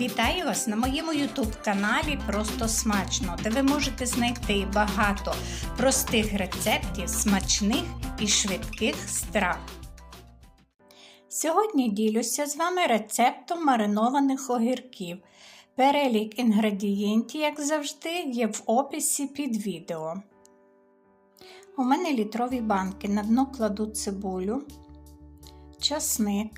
Вітаю вас на моєму YouTube каналі Просто Смачно, де ви можете знайти багато простих рецептів, смачних і швидких страв. Сьогодні ділюся з вами рецептом маринованих огірків. Перелік інгредієнтів, як завжди, є в описі під відео. У мене літрові банки. На дно кладу цибулю, часник.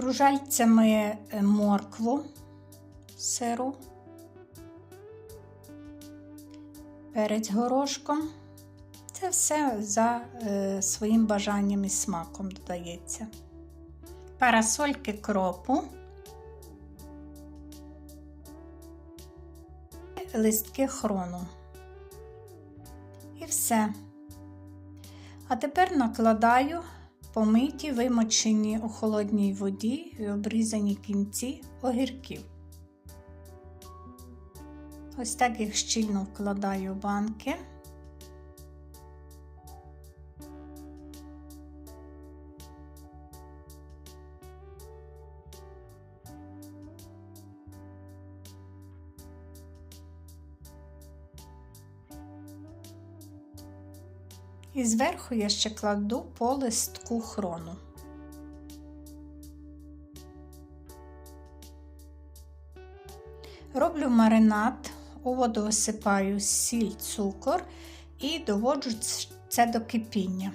Кружальцями е, моркву сиру, перець горошком. Це все за е, своїм бажанням і смаком додається. Парасольки кропу, листки хрону. І все. А тепер накладаю помиті, вимочені у холодній воді і обрізані кінці огірків. Ось так їх щільно вкладаю в банки. І зверху я ще кладу по листку хрону. Роблю маринад, у воду висипаю сіль, цукор і доводжу це до кипіння.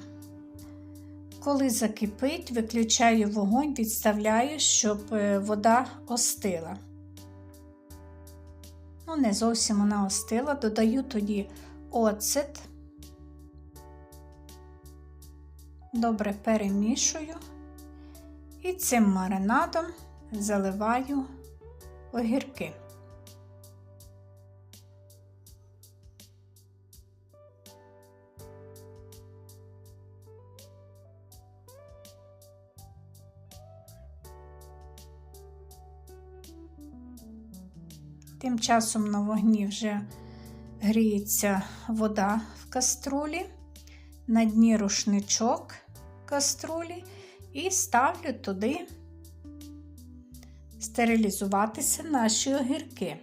Коли закипить, виключаю вогонь, відставляю, щоб е, вода остила. Ну, не зовсім вона остила, додаю тоді оцет. Добре перемішую і цим маринадом заливаю огірки. Тим часом на вогні вже гріється вода в каструлі, на дні рушничок каструлі і ставлю туди стерилізуватися наші огірки.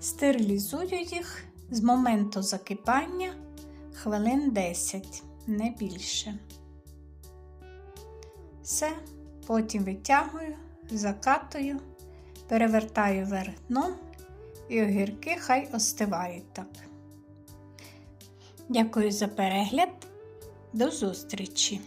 Стерилізую їх з моменту закипання хвилин 10, не більше. Все, потім витягую, закатую, перевертаю вверх дном і огірки хай остивають так. Дякую за перегляд. До зустрічі!